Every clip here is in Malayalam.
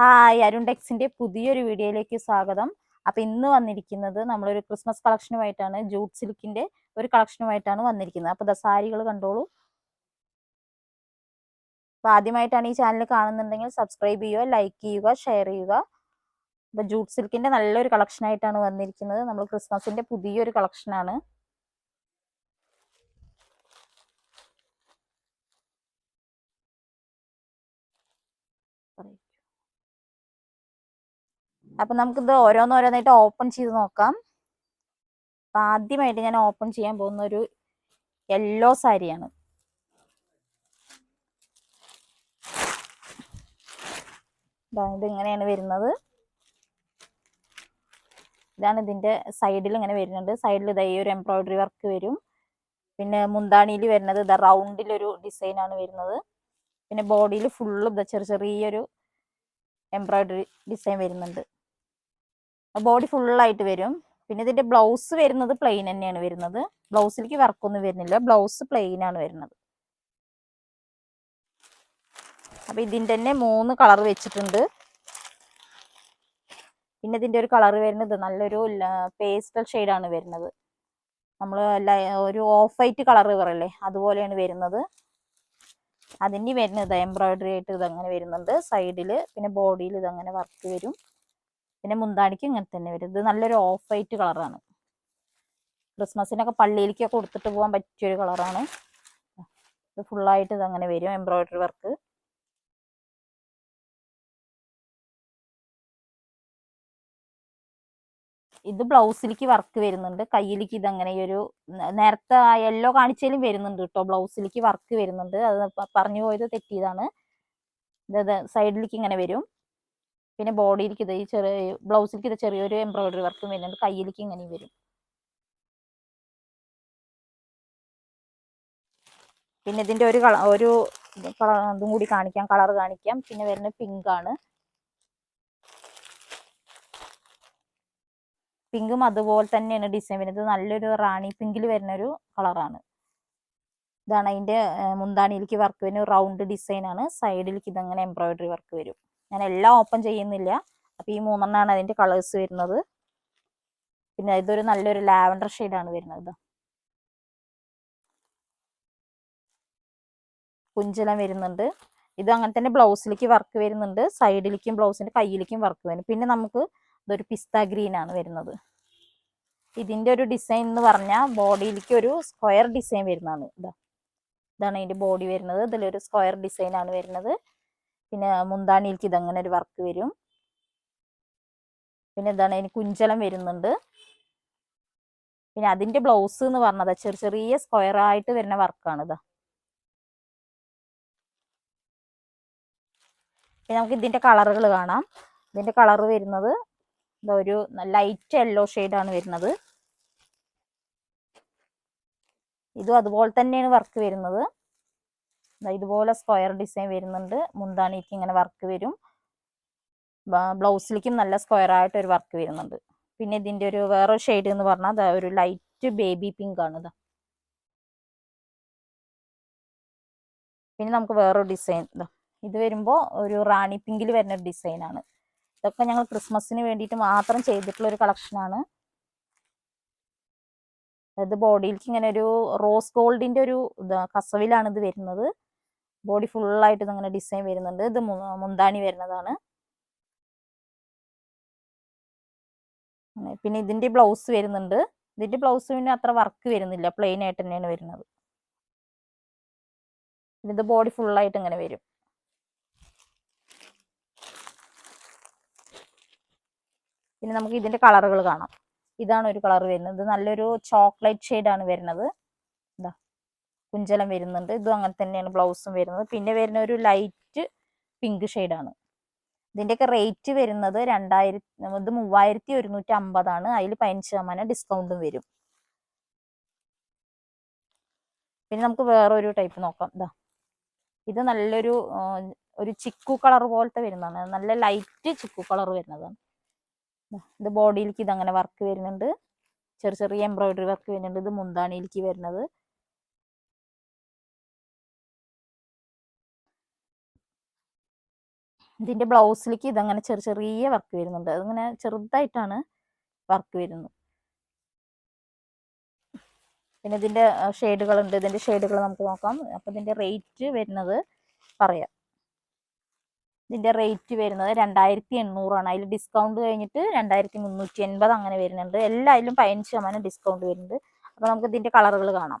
ഹായ് അരുൺ ടെക്സിന്റെ പുതിയൊരു വീഡിയോയിലേക്ക് സ്വാഗതം. അപ്പൊ ഇന്ന് വന്നിരിക്കുന്നത് നമ്മളൊരു ക്രിസ്മസ് കളക്ഷനുമായിട്ടാണ് ജൂട്ട് സിൽക്കിന്റെ ഒരു കളക്ഷനുമായിട്ടാണ് വന്നിരിക്കുന്നത്. അപ്പൊ സാരികൾ കണ്ടോളൂ. അപ്പൊ ആദ്യമായിട്ടാണ് ഈ ചാനൽ കാണുന്നുണ്ടെങ്കിൽ സബ്സ്ക്രൈബ് ചെയ്യുക ലൈക്ക് ചെയ്യുക ഷെയർ ചെയ്യുക. അപ്പൊ ജൂട്ട് സിൽക്കിന്റെ നല്ലൊരു കളക്ഷൻ ആയിട്ടാണ് വന്നിരിക്കുന്നത്. നമ്മൾ ക്രിസ്മസിന്റെ പുതിയൊരു കളക്ഷനാണ് അപ്പൊ നമുക്കിത് ഓരോന്നോരോന്നായിട്ട് ഓപ്പൺ ചെയ്ത് നോക്കാം. അപ്പം ആദ്യമായിട്ട് ഞാൻ ഓപ്പൺ ചെയ്യാൻ പോകുന്ന ഒരു യെല്ലോ സാരിയാണ്. ഇത് ഇങ്ങനെയാണ് വരുന്നത്. ഇതാണ് ഇതിന്റെ സൈഡിൽ ഇങ്ങനെ വരുന്നുണ്ട്. സൈഡിൽ ഇതാ ഈ ഒരു എംബ്രോയിഡറി വർക്ക് വരും. പിന്നെ മുന്താണിയിൽ വരുന്നത് ഇതാ റൗണ്ടിലൊരു ഡിസൈൻ ആണ് വരുന്നത്. പിന്നെ ബോഡിയിൽ ഫുള്ളും ഇതാ ചെറിയ ചെറിയൊരു എംബ്രോയിഡറി ഡിസൈൻ വരുന്നുണ്ട്. ബോഡി ഫുള്ളായിട്ട് വരും. പിന്നെ ഇതിന്റെ ബ്ലൗസ് വരുന്നത് പ്ലെയിൻ തന്നെയാണ് വരുന്നത്. ബ്ലൗസിലേക്ക് വർക്കൊന്നും വരുന്നില്ല. ബ്ലൗസ് പ്ലെയിൻ ആണ് വരുന്നത്. അപ്പൊ ഇതിന്റെ തന്നെ മൂന്ന് കളർ വെച്ചിട്ടുണ്ട്. പിന്നെ ഇതിന്റെ ഒരു കളർ വരുന്നത് നല്ലൊരു പേസ്റ്റൽ ആണ് വരുന്നത്. നമ്മൾ ഒരു ഓഫ് വൈറ്റ് കളർ പറയല്ലേ അതുപോലെയാണ് വരുന്നത്. അതിന്റെ വരുന്നത് എംബ്രോയിഡറി ആയിട്ട് ഇതങ്ങനെ വരുന്നുണ്ട്. സൈഡിൽ പിന്നെ ബോഡിയിൽ ഇതങ്ങനെ വർക്ക് വരും. പിന്നെ മുന്താണിക്ക് ഇങ്ങനെ തന്നെ വരും. ഇത് നല്ലൊരു ഓഫ് വൈറ്റ് കളറാണ് ക്രിസ്മസിനൊക്കെ പള്ളിയിലേക്കൊക്കെ കൊടുത്തിട്ട് പോകാൻ പറ്റിയൊരു കളറാണ് ഇത് ഫുള്ളായിട്ട് അങ്ങനെ വരും എംബ്രോയിഡറി വർക്ക് ഇത് ബ്ലൗസിലേക്ക് വർക്ക് വരുന്നുണ്ട്. കയ്യിലേക്ക് ഇതങ്ങനെ ഒരു നേരത്തെ യെല്ലോ കാണിച്ചാലും വരുന്നുണ്ട് കേട്ടോ ബ്ലൗസിലേക്ക് വർക്ക് വരുന്നുണ്ട്. അത് പറഞ്ഞു പോയത് തെറ്റിയതാണ്. ഇത് സൈഡിലേക്ക് ഇങ്ങനെ വരും. പിന്നെ ബോഡിയിലേക്ക് ഇത് ഈ ചെറിയ ബ്ലൗസിലേക്ക് ഇത് ചെറിയൊരു എംബ്രോയിഡറി വർക്കും വരുന്നുണ്ട്. കയ്യിലേക്ക് ഇങ്ങനെ വരും. പിന്നെ ഇതിന്റെ ഒരു കള ഒരു ഇതും കൂടി കാണിക്കാം. കളർ കാണിക്കാം. പിന്നെ വരുന്നത് പിങ്ക് ആണ്. പിങ്കും അതുപോലെ തന്നെയാണ് ഡിസൈൻ വരുന്നത്. നല്ലൊരു റാണി പിങ്കിൽ വരുന്ന ഒരു കളറാണ്. ഇതാണ് അതിന്റെ മുന്താണിയിലേക്ക് വർക്ക് വരുന്ന റൗണ്ട് ഡിസൈൻ ആണ്. സൈഡിലേക്ക് ഇതങ്ങനെ എംബ്രോയിഡറി വർക്ക് വരും. ഞാൻ എല്ലാം ഓപ്പൺ ചെയ്യുന്നില്ല. അപ്പോൾ ഈ മൂന്നെണ്ണമാണ് അതിന്റെ കളേഴ്സ് വരുന്നത്. പിന്നെ ഇതൊരു നല്ലൊരു ലാവൻഡർ ആണ് വരുന്നത് കുഞ്ചലം വരുന്നുണ്ട്. ഇത് അങ്ങനെ തന്നെ ബ്ലൗസിലേക്ക് വർക്ക് വരുന്നുണ്ട്. സൈഡിലേക്കും ബ്ലൗസിന്റെ കയ്യിലേക്കും വർക്ക് വരും. പിന്നെ നമുക്ക് ഇതൊരു പിസ്ത ഗ്രീൻ ആണ് വരുന്നത്. ഇതിന്റെ ഒരു ഡിസൈൻ എന്ന് പറഞ്ഞാൽ ബോഡിയിലേക്ക് ഒരു സ്ക്വയർ ഡിസൈൻ വരുന്നതാണ്. ഇതാ. ഇതാണ് അതിന്റെ ബോഡി വരുന്നത്. ഇതിലൊരു സ്ക്വയർ ഡിസൈൻ ആണ് വരുന്നത്. പിന്നെ മുന്താണിയിലേക്ക് ഇതങ്ങനെ ഒരു വർക്ക് വരും. പിന്നെ ഇതാണ് അതിന് കുഞ്ചലം വരുന്നുണ്ട്. പിന്നെ അതിന്റെ ബ്ലൗസ് എന്ന് പറഞ്ഞത് ചെറിയ ചെറിയ സ്ക്വയർ ആയിട്ട് വരുന്ന വർക്കാണ് ഇതാ. പിന്നെ നമുക്ക് ഇതിന്റെ കളറുകൾ കാണാം. ഇതിന്റെ കളർ വരുന്നത് ഇതൊരു ലൈറ്റ് യെല്ലോ ആണ് വരുന്നത്. ഇതും അതുപോലെ തന്നെയാണ് വർക്ക് വരുന്നത്. ഇതുപോലെ സ്ക്വയർ ഡിസൈൻ വരുന്നുണ്ട്. മുന്താണിക്ക് ഇങ്ങനെ വർക്ക് വരും. ബ്ലൗസിലേക്കും നല്ല സ്ക്വയർ ആയിട്ട് ഒരു വർക്ക് വരുന്നുണ്ട്. പിന്നെ ഇതിന്റെ ഒരു വേറെ ഷെയ്ഡ് എന്ന് പറഞ്ഞാൽ ഒരു ലൈറ്റ് ബേബി പിങ്ക് ആണ് ഇതാ പിന്നെ നമുക്ക് വേറൊരു ഡിസൈൻ ഇതാ ഇത് വരുമ്പോൾ ഒരു റാണി പിങ്കിൽ വരുന്ന ഒരു ഡിസൈൻ ആണ്. ഇതൊക്കെ ഞങ്ങൾ ക്രിസ്മസിന് വേണ്ടിയിട്ട് മാത്രം ചെയ്തിട്ടുള്ള ഒരു കളക്ഷനാണ് അതായത് ബോഡിയിലേക്ക് ഇങ്ങനെ ഒരു റോസ് ഗോൾഡിന്റെ ഒരു കസവിലാണ് ഇത് വരുന്നത്. ബോഡി ഫുള്ളായിട്ട് ഇതിങ്ങനെ ഡിസൈൻ വരുന്നുണ്ട്. ഇത് മുന്താണി വരുന്നതാണ്. പിന്നെ ഇതിന്റെ ബ്ലൗസ് വരുന്നുണ്ട്. ഇതിന്റെ ബ്ലൗസ് പിന്നെ അത്ര വർക്ക് വരുന്നില്ല. പ്ലെയിൻ ആയിട്ട് തന്നെയാണ് വരുന്നത്. ഇത് ബോഡി ഫുള്ളായിട്ട് ഇങ്ങനെ വരും. പിന്നെ നമുക്ക് ഇതിന്റെ കളറുകൾ കാണാം. ഇതാണ് ഒരു കളർ വരുന്നത്. ഇത് നല്ലൊരു ചോക്ലേറ്റ് ഷെയ്ഡാണ് വരുന്നത്. എന്താ കുഞ്ചലം വരുന്നുണ്ട്. ഇതും അങ്ങനെ തന്നെയാണ് ബ്ലൗസും വരുന്നത്. പിന്നെ വരുന്ന ഒരു ലൈറ്റ് പിങ്ക് ഷെയ്ഡാണ് ഇതിന്റെയൊക്കെ റേറ്റ് വരുന്നത് രണ്ടായിരത്തി ഇത് മൂവായിരത്തി ഒരുന്നൂറ്റി അമ്പതാണ് അതിൽ പതിനഞ്ച് ശതമാനം ഡിസ്കൗണ്ടും വരും. പിന്നെ നമുക്ക് വേറൊരു ടൈപ്പ് നോക്കാം. ഇതാ ഇത് നല്ലൊരു ഒരു ചിക്കു കളർ പോലത്തെ വരുന്നതാണ്. നല്ല ലൈറ്റ് ചിക്കു കളർ വരുന്നതാണ്. ഇത് ബോഡിയിലേക്ക് ഇതങ്ങനെ വർക്ക് വരുന്നുണ്ട്. ചെറിയ ചെറിയ എംബ്രോയിഡറി വർക്ക് വരുന്നുണ്ട്. ഇത് മുന്താണിയിലേക്ക് വരുന്നത്. ഇതിന്റെ ബ്ലൗസിലേക്ക് ഇതങ്ങനെ ചെറിയ ചെറിയ വർക്ക് വരുന്നുണ്ട്. അതിങ്ങനെ ചെറുതായിട്ടാണ് വർക്ക് വരുന്നത് പിന്നെ ഇതിന്റെ ഷെയ്ഡുകൾ ഉണ്ട് ഇതിന്റെ ഷെയ്ഡുകൾ നമുക്ക് നോക്കാം. അപ്പൊ ഇതിന്റെ റേറ്റ് വരുന്നത് പറയാം. ഇതിന്റെ റേറ്റ് വരുന്നത് രണ്ടായിരത്തി എണ്ണൂറാണ് അതിൽ ഡിസ്കൗണ്ട് കഴിഞ്ഞിട്ട് രണ്ടായിരത്തി മുന്നൂറ്റി എൺപത് അങ്ങനെ വരുന്നുണ്ട്. എല്ലാത്തിലും പതിനഞ്ച് ശതമാനം ഡിസ്കൗണ്ട് വരുന്നുണ്ട്. അപ്പോൾ നമുക്ക് ഇതിന്റെ കളറുകൾ കാണാം.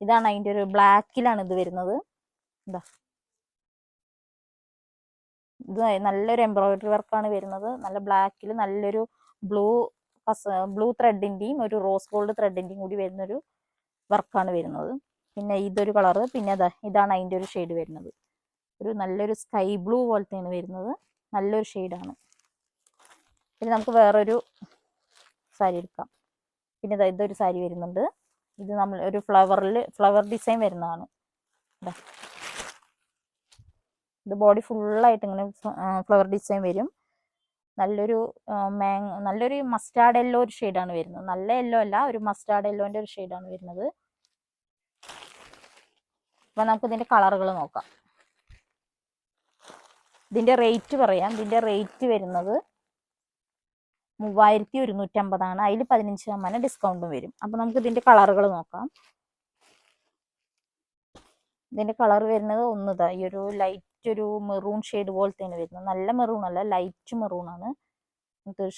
ഇതാണ് അതിന്റെ ഒരു ബ്ലാക്കിലാണ് ഇത് വരുന്നത്. എന്താ ഇത് നല്ലൊരു എംബ്രോയിഡറി വർക്കാണ് വരുന്നത്. നല്ല ബ്ലാക്കിൽ നല്ലൊരു ബ്ലൂ ബ്ലൂ ത്രെഡിന്റെയും ഒരു റോസ് ഗോൾഡ് ത്രെഡിന്റെയും കൂടി വരുന്നൊരു വർക്കാണ് വരുന്നത്. പിന്നെ ഇതൊരു കളറ് പിന്നെ ഇതാണ് അതിന്റെ ഒരു ഷെയ്ഡ് വരുന്നത്. ഒരു നല്ലൊരു സ്കൈ ബ്ലൂ പോലത്തെയാണ് വരുന്നത്. നല്ലൊരു ഷെയ്ഡാണ് പിന്നെ നമുക്ക് വേറൊരു സാരി എടുക്കാം. പിന്നെ ഇതാ ഇതൊരു സാരി വരുന്നുണ്ട്. ഇത് നമ്മൾ ഒരു ഫ്ലവറിൽ ഫ്ലവർ ഡിസൈൻ വരുന്നതാണ്. ഇത് ബോഡി ഫുള്ളായിട്ട് ഇങ്ങനെ ഫ്ലവർ ഡിസൈൻ വരും. നല്ലൊരു മാങ് നല്ലൊരു മസ്റ്റാർഡ് യെല്ലോ ഒരു ഷെയ്ഡാണ് വരുന്നത്. നല്ല യെല്ലോ അല്ല ഒരു മസ്റ്റാർഡ് എല്ലോന്റെ ഒരു ഷെയ്ഡാണ് വരുന്നത്. അപ്പം നമുക്ക് ഇതിന്റെ കളറുകൾ നോക്കാം. ഇതിന്റെ റേറ്റ് പറയാം. ഇതിന്റെ റേറ്റ് വരുന്നത് മൂവായിരത്തി ഒരുന്നൂറ്റമ്പതാണ് അതിൽ പതിനഞ്ച് ശതമാനം ഡിസ്കൗണ്ടും വരും. അപ്പൊ നമുക്ക് ഇതിന്റെ കളറുകൾ നോക്കാം. ഇതിന്റെ കളർ വരുന്നത് ഒന്നതാ ഈ ഒരു ലൈറ്റ് ഒരു മെറൂൺ ഷെയ്ഡ് പോലത്തെയാണ് വരുന്നത്. നല്ല മെറൂൺ അല്ല ലൈറ്റ് മെറൂണാണ് ഒരു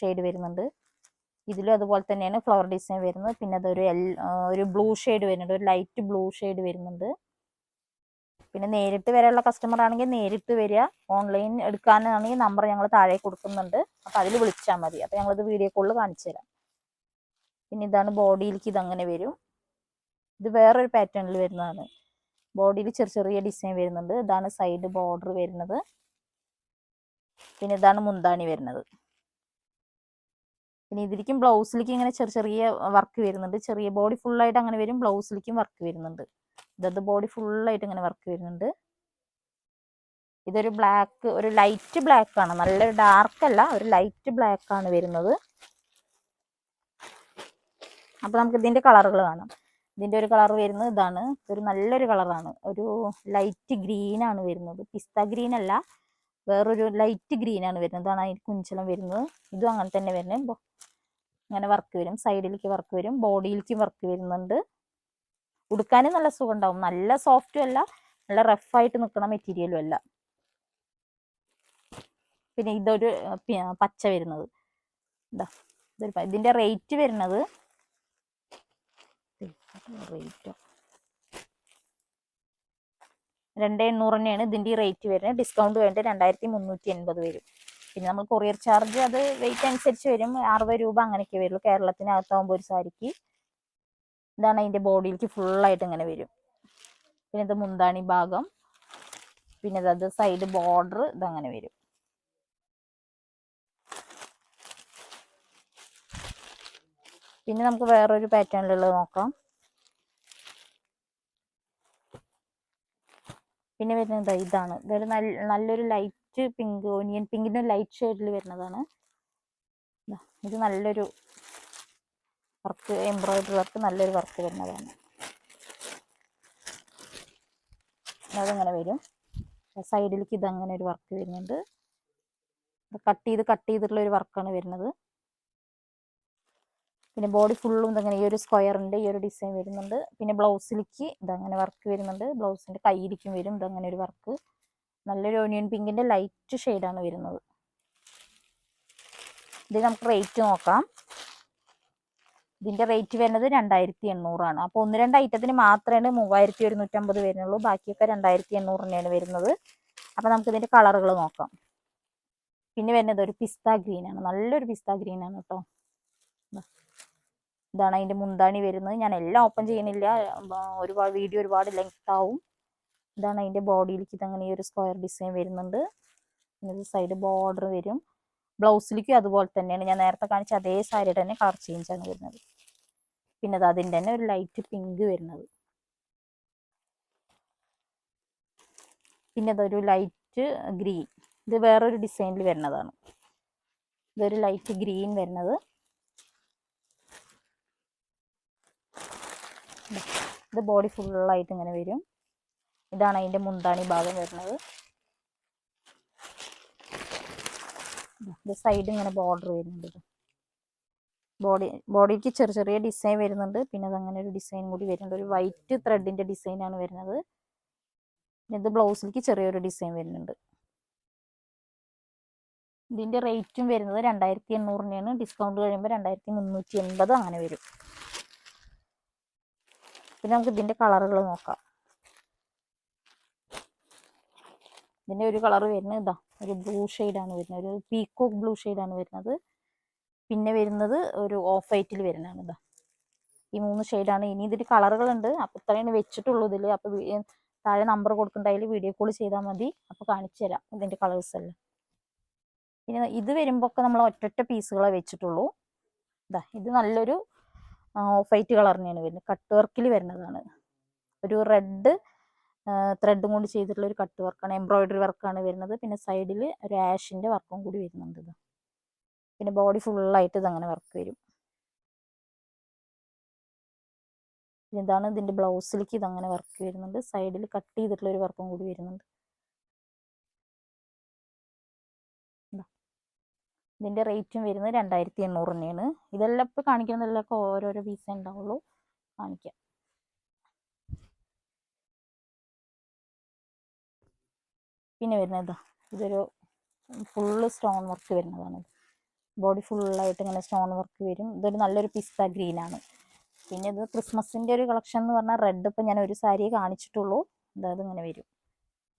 ഷെയ്ഡ് വരുന്നുണ്ട്. ഇതിലും അതുപോലെ തന്നെയാണ് ഫ്ലവർ ഡിസൈൻ വരുന്നത്. പിന്നെ അതൊരു എൽ ഒരു ബ്ലൂ ഷെയ്ഡ് വരുന്നുണ്ട്. ഒരു ലൈറ്റ് ബ്ലൂ ഷെയ്ഡ് വരുന്നുണ്ട്. പിന്നെ നേരിട്ട് വരെയുള്ള കസ്റ്റമർ ആണെങ്കിൽ നേരിട്ട് വരിക. ഓൺലൈൻ എടുക്കാനാണെങ്കിൽ നമ്പർ ഞങ്ങൾ താഴെ കൊടുക്കുന്നുണ്ട്. അപ്പോൾ അതിൽ വിളിച്ചാൽ മതി. അപ്പോൾ ഞങ്ങളിത് വീഡിയോ കോളിൽ കാണിച്ചു തരാം. പിന്നെ ഇതാണ് ബോഡിയിലേക്ക് ഇതങ്ങനെ വരും. ഇത് വേറൊരു പാറ്റേണിൽ വരുന്നതാണ്. ബോഡിയിൽ ചെറിയ ചെറിയ ഡിസൈൻ വരുന്നുണ്ട്. ഇതാണ് സൈഡ് ബോർഡർ വരുന്നത്. പിന്നെ ഇതാണ് മുന്താണി വരുന്നത്. പിന്നെ ഇതിലേക്കും ബ്ലൗസിലേക്കും ഇങ്ങനെ ചെറിയ ചെറിയ വർക്ക് വരുന്നുണ്ട്. ചെറിയ ബോഡി ഫുള്ളായിട്ട് അങ്ങനെ വരും. ബ്ലൗസിലേക്കും വർക്ക് വരുന്നുണ്ട്. ഇതത് ബോഡി ഫുള്ളായിട്ട് ഇങ്ങനെ വർക്ക് വരുന്നുണ്ട്. ഇതൊരു ബ്ലാക്ക് ഒരു ലൈറ്റ് ബ്ലാക്ക് ആണ്. നല്ലൊരു ഡാർക്ക് അല്ല ഒരു ലൈറ്റ് ബ്ലാക്ക് ആണ് വരുന്നത്. അപ്പൊ നമുക്ക് ഇതിന്റെ കളറുകൾ കാണാം. ഇതിന്റെ ഒരു കളർ വരുന്നത് ഇതാണ്. ഒരു നല്ലൊരു കളറാണ് ഒരു ലൈറ്റ് ഗ്രീൻ ആണ് വരുന്നത്. പിസ്ത ഗ്രീൻ അല്ല വേറൊരു ലൈറ്റ് ഗ്രീൻ ആണ് വരുന്നത്. ഇതാണ് അതിന് കുഞ്ചലം വരുന്നത്. ഇതും അങ്ങനെ തന്നെ വരുന്നത് ഇങ്ങനെ വർക്ക് വരും. സൈഡിലേക്ക് വർക്ക് വരും. ബോഡിയിലേക്കും വർക്ക് വരുന്നുണ്ട്. ഉടുക്കാനും നല്ല സുഖം ഉണ്ടാവും നല്ല സോഫ്റ്റും അല്ല നല്ല റഫായിട്ട് നിൽക്കുന്ന മെറ്റീരിയലും അല്ല. പിന്നെ ഇതൊരു പച്ച വരുന്നത്. ഇതാ ഇതൊരു ഇതിന്റെ റേറ്റ് വരുന്നത്. റേറ്റ് രണ്ട് എണ്ണൂറ് തന്നെയാണ് ഇതിന്റെ ഈ റേറ്റ് വരുന്നത്. ഡിസ്കൗണ്ട് വേണ്ടി രണ്ടായിരത്തി മുന്നൂറ്റി എൺപത് വരും. പിന്നെ നമ്മൾ കൊറിയർ ചാർജ് അത് വെയിറ്റ് അനുസരിച്ച് വരും. അറുപത് രൂപ അങ്ങനെയൊക്കെ വരുള്ളൂ. കേരളത്തിനകത്താവുമ്പോൾ ഒരു സാരിക്ക്. ഇതാണ് അതിന്റെ ബോഡിയിലേക്ക് ഫുള്ളായിട്ട് ഇങ്ങനെ വരും. പിന്നെ ഇത് മുന്താണി ഭാഗം. പിന്നെ അത് സൈഡ് ബോർഡർ ഇതങ്ങനെ വരും. പിന്നെ നമുക്ക് വേറൊരു പാറ്റേണിലുള്ളത് നോക്കാം. പിന്നെ വരുന്നത് ഇതാണ്. ഇതൊരു നല്ല നല്ലൊരു ലൈറ്റ് പിങ്ക് ഓനിയൻ പിങ്കിന്റെ ലൈറ്റ് ഷെയ്ഡിൽ വരുന്നതാണ്. ഇത് നല്ലൊരു വർക്ക് എംബ്രോയിഡറി വർക്ക് നല്ലൊരു വർക്ക് വരുന്നതാണ്. അതങ്ങനെ വരും. സൈഡിലേക്ക് ഇതങ്ങനെ ഒരു വർക്ക് വരുന്നുണ്ട്. കട്ട് ചെയ്ത് കട്ട് ചെയ്തിട്ടുള്ള ഒരു വർക്കാണ് വരുന്നത്. പിന്നെ ബോഡി ഫുള്ളും ഇതങ്ങനെ ഈ ഒരു സ്ക്വയറിന്റെ ഈ ഒരു ഡിസൈൻ വരുന്നുണ്ട്. പിന്നെ ബ്ലൗസിലേക്ക് ഇതങ്ങനെ വർക്ക് വരുന്നുണ്ട്. ബ്ലൗസിന്റെ കയ്യിലേക്കും വരും ഇതങ്ങനെ ഒരു വർക്ക് നല്ലൊരു ഓണിയൻ പിങ്കിന്റെ ലൈറ്റ് ഷെയ്ഡാണ് വരുന്നത്. ഇത് നമുക്ക് റേറ്റ് നോക്കാം. ഇതിന്റെ റേറ്റ് വരുന്നത് രണ്ടായിരത്തി എണ്ണൂറാണ് അപ്പോൾ ഒന്ന് രണ്ട് ഐറ്റത്തിന് മാത്രമേ മൂവായിരത്തി ഒരുന്നൂറ്റമ്പത് വരുന്നുള്ളൂ. ബാക്കിയൊക്കെ രണ്ടായിരത്തി തന്നെയാണ് വരുന്നത്. അപ്പോൾ നമുക്ക് ഇതിന്റെ കളറുകൾ നോക്കാം. പിന്നെ വരുന്നത് ഒരു പിസ്ത ഗ്രീൻ ആണ്. നല്ലൊരു പിസ്ത ഗ്രീൻ ആണ് കേട്ടോ ഇതാണ് അതിന്റെ മുന്താണി വരുന്നത്. ഞാൻ എല്ലാം ഓപ്പൺ ചെയ്യുന്നില്ല. ഒരുപാട് വീഡിയോ ഒരുപാട് ലെങ്ത് ആവും. ഇതാണ് അതിന്റെ ബോഡിയിലേക്ക് ഇതങ്ങനെ ഈ ഒരു സ്ക്വയർ ഡിസൈൻ വരുന്നുണ്ട്. സൈഡ് ബോർഡർ വരും. ബ്ലൗസിലേക്കും അതുപോലെ തന്നെയാണ്. ഞാൻ നേരത്തെ കാണിച്ച അതേ സാരി തന്നെ കളർ ചേഞ്ച് ആണ് വരുന്നത്. പിന്നെ അത് അതിന്റെ തന്നെ ഒരു ലൈറ്റ് പിങ്ക് വരുന്നത്. പിന്നെ അതൊരു ലൈറ്റ് ഗ്രീൻ ഇത് വേറൊരു ഡിസൈനിൽ വരുന്നതാണ്. ഇതൊരു ലൈറ്റ് ഗ്രീൻ വരുന്നത്. ഇത് ബോഡി ഫുള്ളായിട്ട് ഇങ്ങനെ വരും. ഇതാണ് അതിന്റെ മുന്താണി ഭാഗം വരുന്നത്. ഇത് സൈഡ് ഇങ്ങനെ ബോർഡർ വരുന്നുണ്ട്. ബോഡി ബോഡിക്ക് ചെറിയ ചെറിയ ഡിസൈൻ വരുന്നുണ്ട്. പിന്നെ അതങ്ങനെ ഒരു ഡിസൈൻ കൂടി വരുന്നുണ്ട്. ഒരു വൈറ്റ് ത്രെഡിന്റെ ഡിസൈൻ ആണ് വരുന്നത്. പിന്നെ ഇത് ബ്ലൗസിലേക്ക് ചെറിയൊരു ഡിസൈൻ വരുന്നുണ്ട്. ഇതിന്റെ റേറ്റും വരുന്നത് രണ്ടായിരത്തി എണ്ണൂറിനാണ് ഡിസ്കൗണ്ട് കഴിയുമ്പോൾ രണ്ടായിരത്തി മുന്നൂറ്റി എൺപത് അങ്ങനെ വരും. പിന്നെ നമുക്ക് ഇതിന്റെ കളറുകൾ നോക്കാം. ഇതിന്റെ ഒരു കളർ വരുന്നത് ഇതാ ഒരു ബ്ലൂ ഷെയ്ഡാണ് വരുന്നത്. ഒരു പീക്കോക്ക് ബ്ലൂ ഷെയ്ഡാണ് വരുന്നത്. പിന്നെ വരുന്നത് ഒരു ഓഫ് വൈറ്റിൽ വരുന്നതാണ് ഇതാ. ഈ മൂന്ന് ഷെയ്ഡാണ് ഇനി ഇതിൽ കളറുകളുണ്ട് അപ്പോൾ ഇത്രയാണ് വെച്ചിട്ടുള്ളൂ ഇതിൽ അപ്പോൾ താഴെ നമ്പർ കൊടുക്കണ്ടായാലും വീഡിയോ കോൾ ചെയ്താൽ മതി. അപ്പോൾ കാണിച്ചു തരാം ഇതിന്റെ കളേഴ്സ് എല്ലാം. പിന്നെ ഇത് വരുമ്പോൾ ഒക്കെ നമ്മൾ ഒറ്റൊറ്റ പീസുകളെ വെച്ചിട്ടുള്ളൂ. ഇതാ ഇത് നല്ലൊരു ഓഫ് വൈറ്റ് കളറിനെയാണ് വരുന്നത്. കട്ട് വർക്കിൽ വരുന്നതാണ്. ഒരു റെഡ് ത്രെഡും കൊണ്ട് ചെയ്തിട്ടുള്ള ഒരു കട്ട് വർക്കാണ് എംബ്രോയിഡറി വർക്കാണ് വരുന്നത്. പിന്നെ സൈഡിൽ ഒരു ആഷിന്റെ വർക്കും കൂടി വരുന്നുണ്ട് ഇത്. പിന്നെ ബോഡി ഫുള്ളായിട്ട് ഇതങ്ങനെ വർക്ക് വരും. ഇതാണ് ഇതിന്റെ ബ്ലൗസിലേക്ക് ഇതങ്ങനെ വർക്ക് വരുന്നുണ്ട്. സൈഡിൽ കട്ട് ചെയ്തിട്ടുള്ള ഒരു വർക്കും കൂടി വരുന്നുണ്ട്. ഇതാ. ഇതിന്റെ റേറ്റും വരുന്നത് രണ്ടായിരത്തി എണ്ണൂറ് തന്നെയാണ്. ഇതെല്ലാം ഇപ്പോൾ കാണിക്കുന്നതെല്ലാം ഓരോരോ പീസേ ഉണ്ടാവുള്ളൂ കാണിക്കാം. പിന്നെ വരുന്നത് ഇതാ ഇതൊരു ഫുള്ള് സ്റ്റോൺ വർക്ക് വരുന്നതാണ്. ബോഡി ഫുള്ളായിട്ട് ഇങ്ങനെ സ്റ്റോൺ വർക്ക് വരും. ഇതൊരു നല്ലൊരു പിസ്ത ഗ്രീൻ ആണ്. പിന്നെ ഇത് ക്രിസ്മസിന്റെ ഒരു കളക്ഷൻ എന്ന് പറഞ്ഞാൽ റെഡ് ഇപ്പം ഞാൻ ഒരു സാരിയെ കാണിച്ചിട്ടുള്ളൂ. അതായത് ഇങ്ങനെ വരും.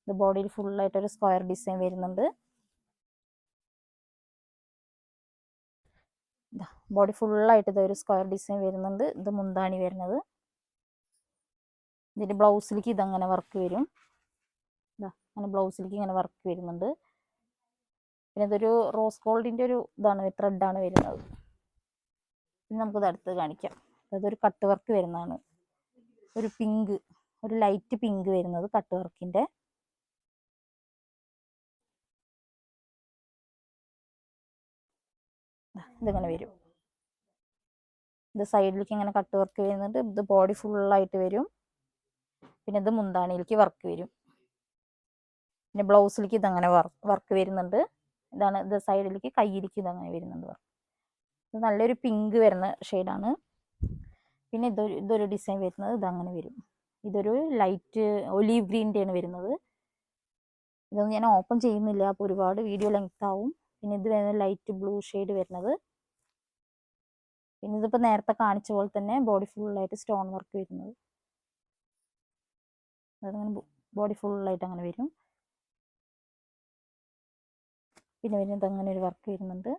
ഇത് ബോഡിയിൽ ഫുള്ളായിട്ട് ഒരു സ്ക്വയർ ഡിസൈൻ വരുന്നുണ്ട്. ബോഡി ഫുള്ളായിട്ട് ഇതൊരു സ്ക്വയർ ഡിസൈൻ വരുന്നുണ്ട്. ഇത് മുന്താണി വരുന്നത്. ഇതിന്റെ ബ്ലൗസിലേക്ക് ഇതങ്ങനെ വർക്ക് വരും. അങ്ങനെ ബ്ലൗസിലേക്ക് ഇങ്ങനെ വർക്ക് വരുന്നുണ്ട്. പിന്നെ ഇതൊരു റോസ് ഗോൾഡിന്റെ ഒരു ഇതാണ് ത്രെഡാണ് വരുന്നത്. പിന്നെ നമുക്കിത് അടുത്ത് കാണിക്കാം. അതൊരു കട്ട് വർക്ക് വരുന്നതാണ്. ഒരു പിങ്ക് ഒരു ലൈറ്റ് പിങ്ക് വരുന്നത് കട്ട് വർക്കിന്റെ ഇതിങ്ങനെ വരും. ഇത് സൈഡിലേക്ക് ഇങ്ങനെ കട്ട് വർക്ക് വരുന്നുണ്ട്. ഇത് ബോഡി ഫുള്ളായിട്ട് വരും. പിന്നെ ഇത് മുന്താണിയിലേക്ക് വർക്ക് വരും. പിന്നെ ബ്ലൗസിലേക്ക് ഇതങ്ങനെ വർക്ക് വർക്ക് വരുന്നുണ്ട്. ഇതാണ് ഇത് സൈഡിലേക്ക് കയ്യിലേക്ക് ഇതങ്ങനെ വരുന്നുണ്ട് വർക്ക് ഇത് നല്ലൊരു പിങ്ക് വരുന്ന ഷെയ്ഡാണ് പിന്നെ ഇതൊരു ഇതൊരു ഡിസൈൻ വരുന്നത് ഇതങ്ങനെ വരും. ഇതൊരു ലൈറ്റ് ഒലീവ് ഗ്രീന്റെയാണ് വരുന്നത്. ഇതൊന്നും ഞാൻ ഓപ്പൺ ചെയ്യുന്നില്ല. അപ്പോൾ ഒരുപാട് വീഡിയോ ലെങ്ത് ആവും. പിന്നെ ഇത് വരുന്നത് ലൈറ്റ് ബ്ലൂ ഷെയ്ഡ് വരുന്നത്. പിന്നെ ഇതിപ്പോൾ നേരത്തെ കാണിച്ച പോലെ തന്നെ ബോഡി ഫുള്ളായിട്ട് സ്റ്റോൺ വർക്ക് വരുന്നത്. അതങ്ങനെ ബോഡി ഫുള്ളായിട്ട് അങ്ങനെ വരും. പിന്നെ വരുന്നത് അങ്ങനെ ഒരു വർക്ക് വരുന്നുണ്ട്.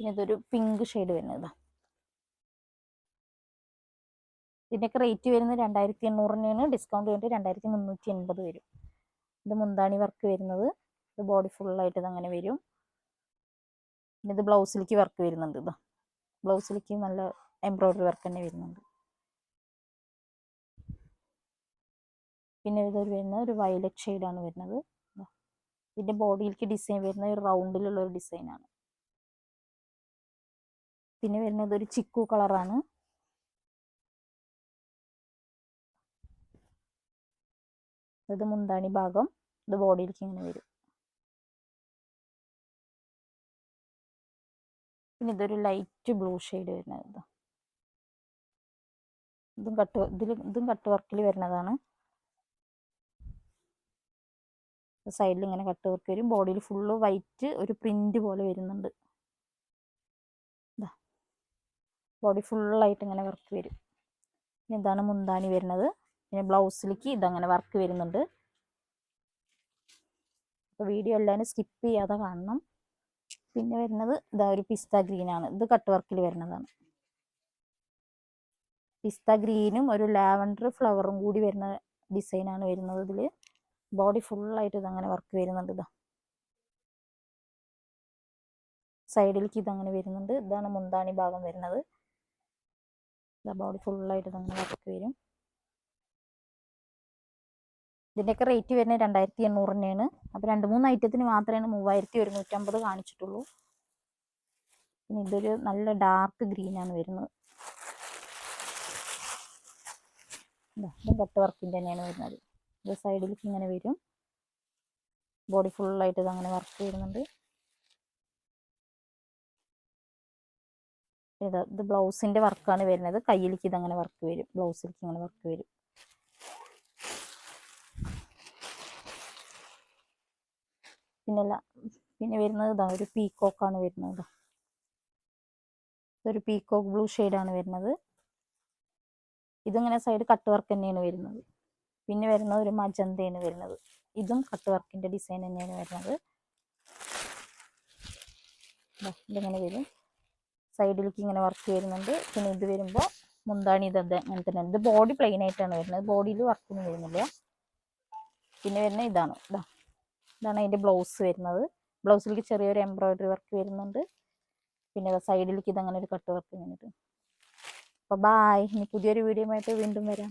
പിന്നെ ഇതൊരു പിങ്ക് ഷെയ്ഡ് വരുന്നത്. ഇതിന്റെയൊക്കെ റേറ്റ് വരുന്നത് രണ്ടായിരത്തി എണ്ണൂറിനാണ് ഡിസ്കൗണ്ട് വേണ്ടി രണ്ടായിരത്തി മുന്നൂറ്റി എൺപത് വരും. ഇത് മുന്താണി വർക്ക് വരുന്നത്. ഇത് ബോഡി ഫുള്ളായിട്ട് ഇതങ്ങനെ വരും. പിന്നെ ഇത് ബ്ലൗസിലേക്ക് വർക്ക് വരുന്നുണ്ട് ഇതാ. ബ്ലൗസിലേക്ക് നല്ല എംബ്രോയ്ഡറി വർക്ക് തന്നെ വരുന്നുണ്ട്. പിന്നെ ഇതൊരു വരുന്നത് ഒരു വയലറ്റ് ഷെയ്ഡാണ് വരുന്നത്. ഇതിന്റെ ബോഡിയിലേക്ക് ഡിസൈൻ വരുന്ന ഒരു റൗണ്ടിലുള്ള ഒരു ഡിസൈനാണ്. പിന്നെ വരുന്നത് ഒരു ചിക്കു കളറാണ്. ഇത് മുന്താണി ഭാഗം. ഇത് ബോഡിയിലേക്ക് ഇങ്ങനെ വരും. പിന്നെ ഇതൊരു ലൈറ്റ് ബ്ലൂ ഷെയ്ഡ് വരുന്നത്. ഇതും കട്ട് ഇതിൽ ഇതും കട്ട് വർക്കിൽ വരുന്നതാണ്. സൈഡിൽ ഇങ്ങനെ കട്ട് വർക്ക് വരും. ബോഡിയിൽ ഫുള്ള് വൈറ്റ് ഒരു പ്രിന്റ് പോലെ വരുന്നുണ്ട്. ബോഡി ഫുള്ളായിട്ട് ഇങ്ങനെ വർക്ക് വരും. ഇതാണ് മുന്താനി വരുന്നത്. പിന്നെ ബ്ലൗസിലേക്ക് ഇതങ്ങനെ വർക്ക് വരുന്നുണ്ട്. അപ്പോൾ വീഡിയോ എല്ലാവരും സ്കിപ്പ് ചെയ്യാതെ കാണണം. പിന്നെ വരുന്നത് ഇതാ ഒരു പിസ്ത ഗ്രീനാണ് ഇത് കട്ട് വർക്കിൽ വരുന്നതാണ്. പിസ്ത ഗ്രീനും ഒരു ലാവൻഡർ ഫ്ലവറും കൂടി വരുന്ന ഡിസൈനാണ് വരുന്നത് ഇതിൽ ബോഡി ഫുള്ളായിട്ട് ഇതങ്ങനെ വർക്ക് വരുന്നുണ്ട് ഇതാ. സൈഡിലേക്ക് ഇതങ്ങനെ വരുന്നുണ്ട്. ഇതാണ് മുന്താണി ഭാഗം വരുന്നത്. ഇതാ ബോഡി ഫുള്ളായിട്ട് ഇതങ്ങനെ വർക്ക് വരും. ഇതിന്റെയൊക്കെ റേറ്റ് വരുന്നത് രണ്ടായിരത്തി എണ്ണൂറ് തന്നെയാണ് അപ്പോൾ രണ്ട് മൂന്ന് ഐറ്റത്തിന് മാത്രമേ മൂവായിരത്തി ഒരുന്നൂറ്റമ്പത് കാണിച്ചിട്ടുള്ളൂ. പിന്നെ ഇതൊരു നല്ല ഡാർക്ക് ഗ്രീനാണ് വരുന്നത്. ഇതും കട്ട് വർക്കിന്റെ തന്നെയാണ് വരുന്നത്. ഇത് സൈഡിലേക്ക് ഇങ്ങനെ വരും. ബോഡി ഫുള്ളായിട്ട് ഇത് അങ്ങനെ വർക്ക് ചെയ്യുന്നുണ്ട്. ഇത് ഇത് ബ്ലൗസിന്റെ വർക്കാണ് വരുന്നത്. കയ്യിലേക്ക് ഇതങ്ങനെ വർക്ക് വരും. ബ്ലൗസിലേക്ക് ഇങ്ങനെ വർക്ക് വരും. പിന്നെ പിന്നെ വരുന്നത് ഇതാ ഒരു പീക്കോക്കാണ് വരുന്നത് ഇതൊരു പീക്കോക്ക് ബ്ലൂ ഷെയ്ഡാണ് വരുന്നത്. ഇതിങ്ങനെ സൈഡ് കട്ട് വർക്ക് തന്നെയാണ് വരുന്നത്. പിന്നെ വരുന്നത് ഒരു മജന്തയാണ് വരുന്നത്. ഇതും കട്ട് വർക്കിന്റെ ഡിസൈൻ തന്നെയാണ് വരുന്നത്. ഇതിങ്ങനെ വരും. സൈഡിലേക്ക് ഇങ്ങനെ വർക്ക് വരുന്നുണ്ട്. പിന്നെ ഇത് വരുമ്പോൾ മുന്താണി ഇത് അങ്ങനെ തന്നെ. ഇത് ബോഡി പ്ലെയിൻ ആയിട്ടാണ് വരുന്നത്. ബോഡിയിൽ വർക്കൊന്നും വരുന്നില്ല. പിന്നെ വരുന്ന ഇതാണ്. ഇതാ ഇതാണ് അതിന്റെ ബ്ലൗസ് വരുന്നത്. ബ്ലൗസിലേക്ക് ചെറിയൊരു എംബ്രോയിഡറി വർക്ക് വരുന്നുണ്ട്. പിന്നെ സൈഡിലേക്ക് ഇതങ്ങനെ ഒരു കട്ട് വർക്ക് വന്നിട്ട് അപ്പോൾ ബായ് ഇനി പുതിയൊരു വീഡിയോ ആയിട്ട് വീണ്ടും വരാം.